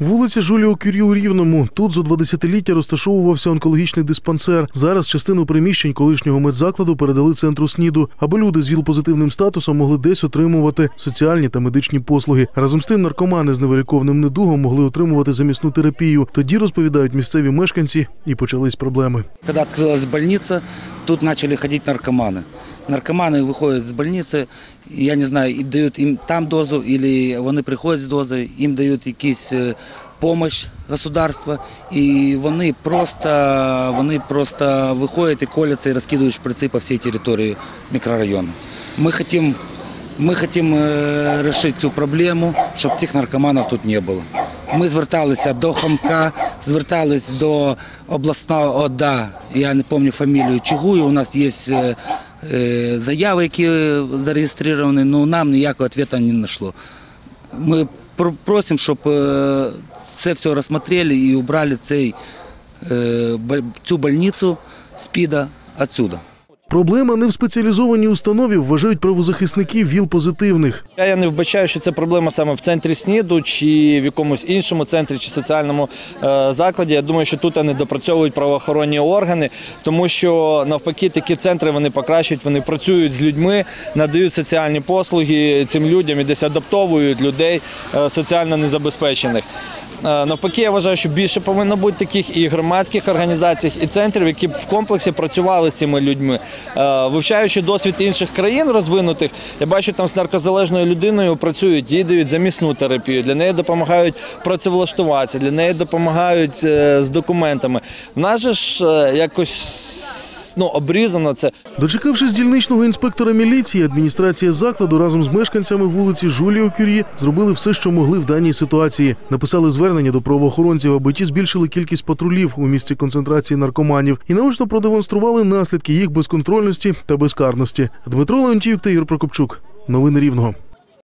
Вулиця Жуліо Кюрі у Рівному. Тут два десятиліття розташовувався онкологічний диспансер. Зараз частину приміщень колишнього медзакладу передали центру СНІДу, аби люди з ВІЛ-позитивним статусом могли десь отримувати соціальні та медичні послуги. Разом з тим наркомани з невиліковним недугом могли отримувати замісну терапію. Тоді розповідають місцеві мешканці, і почались проблеми. Когда открылась больница, тут начали ходить наркоманы. Наркоманы выходят с больницы, я не знаю, им дают им там дозу, или вони приходять з дозою, їм дають якісь е, помощь государства, і вони просто, вони просто виходять і коляться і розкидують шприци по всій території мікрорайону. Ми хотім ми хочемо е, вирішити цю проблему, щоб цих наркоманів тут не було. Ми зверталися до Хомка, звертались до обласного ОДА, я не пам'ятаю фамілію Чугую, у нас є е, е, заяви, які зареєстровані, але нам ніякого відповіді не знайшло. Ми просимо, щоб е, це все розсмотрели і убрали цей, цю больницю СПІДа відсюди. Проблема не в спеціалізованій установі, вважають правозахисники ВІЛ-позитивних. Я, я не вбачаю, що це проблема саме в центрі СНІДу чи в якомусь іншому центрі чи соціальному е, закладі. Я думаю, що тут не допрацьовують правоохоронні органи, тому що навпаки такі центри вони покращують, вони працюють з людьми, надають соціальні послуги цим людям і десь адаптовують людей е, соціально незабезпечених. Е, Навпаки, я вважаю, що більше повинно бути таких і громадських організацій, і центрів, які б в комплексі працювали з цими людьми. Е, Вивчаючи досвід інших країн розвинутих, я бачу, там з наркозалежною людиною працюють, їй дають замісну терапію, для неї допомагають працевлаштуватися, для неї допомагають е, з документами. В нас же ж якось ну, обрізано це. Дочекавшись дільничного інспектора міліції, адміністрація закладу разом з мешканцями вулиці Жуліо Кюрі зробили все, що могли в даній ситуації. Написали звернення до правоохоронців, аби ті збільшили кількість патрулів у місці концентрації наркоманів і наочно продемонстрували наслідки їх безконтрольності та безкарності. Дмитро Леонтіюк та Ігор Прокопчук. Новини Рівного.